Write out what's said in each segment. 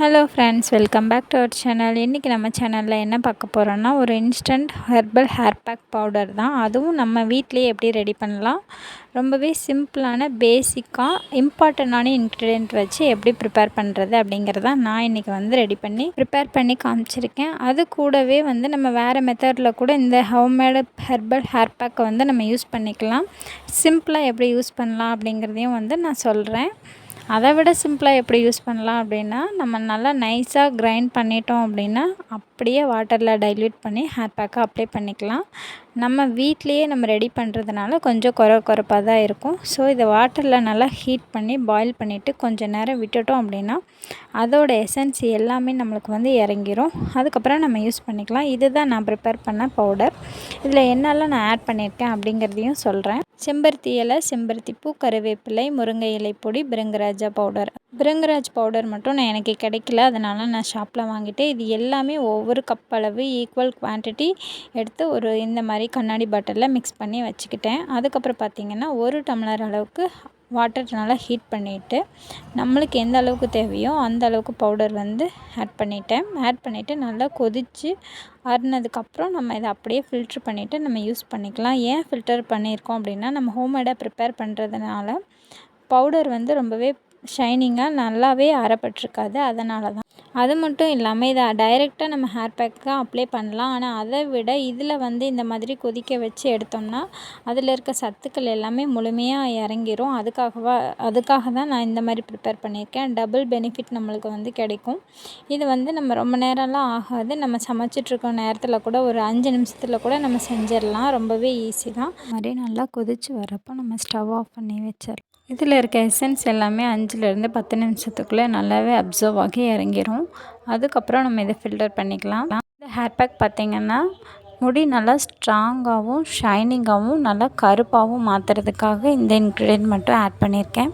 Hello friends welcome back to our channel இன்றைக்கி நம்ம சேனலில் என்ன பார்க்க போகிறோன்னா ஒரு instant herbal hair pack powder தான். அதுவும் நம்ம வீட்லேயே எப்படி ரெடி பண்ணலாம்? ரொம்பவே சிம்பிளான பேசிக்காக இம்பார்ட்டண்ட்டான இன்க்ரீடியன்ட் வச்சு எப்படி ப்ரிப்பேர் பண்ணுறது அப்படிங்கிறத நான் இன்றைக்கி வந்து ரெடி பண்ணி ப்ரிப்பேர் பண்ணி காமிச்சிருக்கேன். அது கூடவே வந்து நம்ம வேறு மெத்தடில் கூட இந்த ஹோம்மேடு ஹெர்பல் ஹேர் பேக்கை வந்து நம்ம யூஸ் பண்ணிக்கலாம். சிம்பிளாக எப்படி யூஸ் பண்ணலாம் அப்படிங்கிறதையும் வந்து நான் சொல்கிறேன் அதை விட சிம்பிளாக எப்படி யூஸ் பண்ணலாம் அப்படின்னா நம்ம நல்லா நைஸாக கிரைண்ட் பண்ணிட்டோம் அப்படின்னா அப்படியே வாட்டரில் டைல்யூட் பண்ணி ஹேர் பேக்கை அப்ளை பண்ணிக்கலாம். நம்ம வீட்லேயே நம்ம ரெடி பண்ணுறதுனால கொஞ்சம் குறை குறைப்பாக தான் இருக்கும். ஸோ இதை வாட்டரில் நல்லா ஹீட் பண்ணி பாயில் பண்ணிவிட்டு கொஞ்சம் நேரம் விட்டுட்டோம் அப்படின்னா அதோட எசன்ஸ் எல்லாமே நம்மளுக்கு வந்து இறங்கிரும். அதுக்கப்புறம் நம்ம யூஸ் பண்ணிக்கலாம். இதுதான் நான் ப்ரிப்பேர் பண்ண பவுடர் இதில் என்னெல்லாம் நான் ஆட் பண்ணியிருக்கேன் அப்படிங்கிறதையும் சொல்கிறேன் செம்பருத்தி இலை செம்பருத்தி பூ கருவேப்பிலை முருங்கை இலை பொடி பிருங்கராஜா பவுடர். பிருங்கராஜ் பவுடர் மட்டும் நான் எனக்கு கிடைக்கல. அதனால் நான் ஷாப்பில் வாங்கிட்டேன். இது எல்லாமே ஒவ்வொரு கப் அளவு ஈக்குவல் குவான்டிட்டி எடுத்து ஒரு இந்த மாதிரி கண்ணாடி பாட்டிலில் மிக்ஸ் பண்ணி வச்சுக்கிட்டேன். அதுக்கப்புறம் பார்த்திங்கன்னா ஒரு டம்ளர் அளவுக்கு வாட்டர் நல்லா ஹீட் பண்ணிவிட்டு நம்மளுக்கு எந்த அளவுக்கு தேவையோ அந்த அளவுக்கு பவுடர் வந்து ஆட் பண்ணிவிட்டேன் ஆட் பண்ணிவிட்டு நல்லா கொதித்து ஆறுனதுக்கப்புறம் நம்ம இதை அப்படியே ஃபில்ட்ரு பண்ணிவிட்டு நம்ம யூஸ் பண்ணிக்கலாம். ஏன் ஃபில்டர் பண்ணியிருக்கோம் அப்படின்னா நம்ம ஹோம்மேடாக ப்ரிப்பேர் பண்ணுறதுனால பவுடர் வந்து ரொம்பவே ஷைனிங்காக நல்லாவே அறப்பட்டிருக்காது. அதனால தான் அது மட்டும் இல்லாமல் இதை டைரெக்டாக நம்ம ஹேர் பேக்கு அப்ளை பண்ணலாம். ஆனால் அதை விட இதில் வந்து இந்த மாதிரி கொதிக்க வச்சு எடுத்தோம்னா அதில் இருக்க சத்துக்கள் எல்லாமே முழுமையாக இறங்கிரும். அதுக்காகவா அதுக்காக தான் நான் இந்த மாதிரி ப்ரிப்பேர் பண்ணியிருக்கேன். டபுள் பெனிஃபிட் நம்மளுக்கு வந்து கிடைக்கும். இது வந்து நம்ம ரொம்ப நேரம்லாம் ஆகாது. நம்ம சமைச்சிட்ருக்க நேரத்தில் கூட ஒரு அஞ்சு நிமிஷத்தில் கூட நம்ம செஞ்சிடலாம். ரொம்பவே ஈஸி தான். மாதிரி நல்லா கொதித்து வரப்போ நம்ம ஸ்டவ் ஆஃப் பண்ணி வச்சிடலாம். இதில் இருக்க எசன்ஸ் எல்லாமே அஞ்சுலேருந்து பத்து நிமிஷத்துக்குள்ளே நல்லாவே அப்சர்வ் ஆகி இறங்கிரும். அதுக்கப்புறம் நம்ம இதை ஃபில்டர் பண்ணிக்கலாம். இந்த ஹேர் பேக் பார்த்திங்கன்னா முடி நல்லா ஸ்ட்ராங்காகவும் ஷைனிங்காகவும் நல்லா கருப்பாகவும் மாற்றுறதுக்காக இந்த இன்க்ரீடியன்ட் மட்டும் ஆட் பண்ணியிருக்கேன்.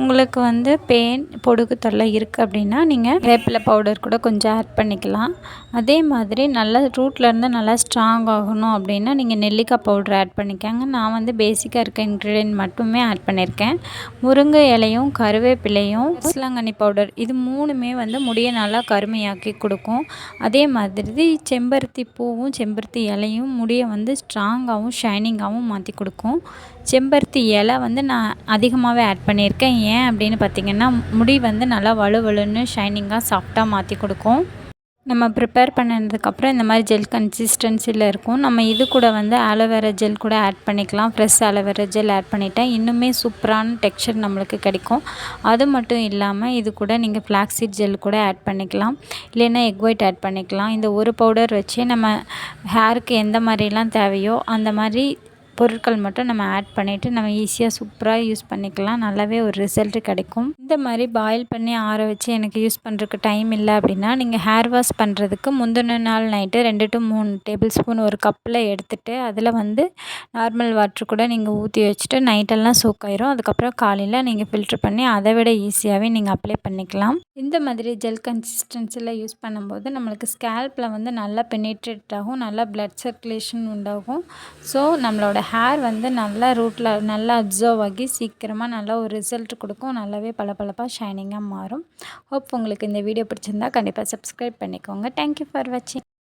உங்களுக்கு வந்து பேன் பொடுகு தொல்லை இருக்குது அப்படின்னா நீங்கள் வேப்பிலை பவுடர் கூட கொஞ்சம் ஆட் பண்ணிக்கலாம். அதே மாதிரி நல்லா ரூட்லேருந்து நல்லா ஸ்ட்ராங் ஆகணும் அப்படின்னா நீங்கள் நெல்லிக்காய் பவுடர் ஆட் பண்ணிக்கோங்க. நான் வந்து பேசிக்காக இருக்க இன்க்ரீடியன்ட் மட்டுமே ஆட் பண்ணியிருக்கேன் முருங்கை இலையும் கருவேப்பிலையும் சிலங்கனி பவுடர் இது மூணுமே வந்து முடியை நல்லா கருமையாக்கி கொடுக்கும். அதே மாதிரி செம்பருத்தி பூவும் செம்பருத்தி இலையும் முடியை வந்து ஸ்ட்ராங்காகவும் ஷைனிங்காகவும் மாற்றி கொடுக்கும். செம்பருத்தி இலை வந்து நான் அதிகமாகவே ஆட் பண்ணியிருக்கேன் ஏன் அப்படின்னு பார்த்திங்கன்னா முடி வந்து நல்லா வலுவலுன்னு ஷைனிங்காக சாஃப்டாக மாற்றி கொடுக்கும். நம்ம ப்ரிப்பேர் பண்ணதுக்கப்புறம் இந்த மாதிரி ஜெல் கன்சிஸ்டன்சியில் இருக்கும். நம்ம இது கூட வந்து ஆலோவேரா ஜெல் கூட ஆட் பண்ணிக்கலாம். Fresh aloe vera gel add பண்ணிட்டேன் இன்னுமே சூப்பரான டெக்ஸ்சர் நம்மளுக்கு கிடைக்கும். அது மட்டும் இல்லாமல் இது கூட நீங்கள் ஃப்ளாக்ஸீட் ஜெல் கூட ஆட் பண்ணிக்கலாம். இல்லைன்னா எக் ஒயிட் ஆட் பண்ணிக்கலாம். இந்த ஒரு பவுடர் வச்சு நம்ம ஹேருக்கு எந்த மாதிரிலாம் தேவையோ அந்த மாதிரி பொருட்கள் மட்டும் நம்ம ஆட் பண்ணிவிட்டு நம்ம ஈஸியாக சூப்பராக யூஸ் பண்ணிக்கலாம். நல்லாவே ஒரு ரிசல்ட் கிடைக்கும். இந்த மாதிரி பாயில் பண்ணி ஆற வச்சு எனக்கு யூஸ் பண்ணுறதுக்கு டைம் இல்லை அப்படின்னா நீங்கள் ஹேர் வாஷ் பண்ணுறதுக்கு முந்தின நாள் நைட்டு ரெண்டு டு மூணு டேபிள் ஸ்பூன் ஒரு கப்பில் எடுத்துகிட்டு அதில் வந்து நார்மல் வாட்ரு கூட நீங்கள் ஊற்றி வச்சுட்டு நைட்டெல்லாம் சோக் ஆயிரும். அதுக்கப்புறம் காலையில் நீங்கள் ஃபில்ட்ரு பண்ணி அதை விட ஈஸியாகவே நீங்கள் அப்ளை பண்ணிக்கலாம். இந்த மாதிரி ஜெல் கன்சிஸ்டன்சியில் யூஸ் பண்ணும்போது நம்மளுக்கு ஸ்கேல்பில் வந்து நல்லா பெனிட்ரேட் ஆகும். நல்லா ப்ளட் சர்க்குலேஷன் உண்டாகும். ஸோ நம்மளோட ஹேர் வந்து நல்லா ரூட்டில் நல்லா அப்சர்வ் ஆகி சீக்கிரமாக நல்லா ஒரு ரிசல்ட் கொடுக்கும். நல்லாவே பளபளப்பாக ஷைனிங்காக மாறும். ஹோப் உங்களுக்கு இந்த வீடியோ பிடிச்சிருந்தா கண்டிப்பாக சப்ஸ்கிரைப் பண்ணிக்கோங்க. தேங்க்யூ ஃபார் வாட்சிங்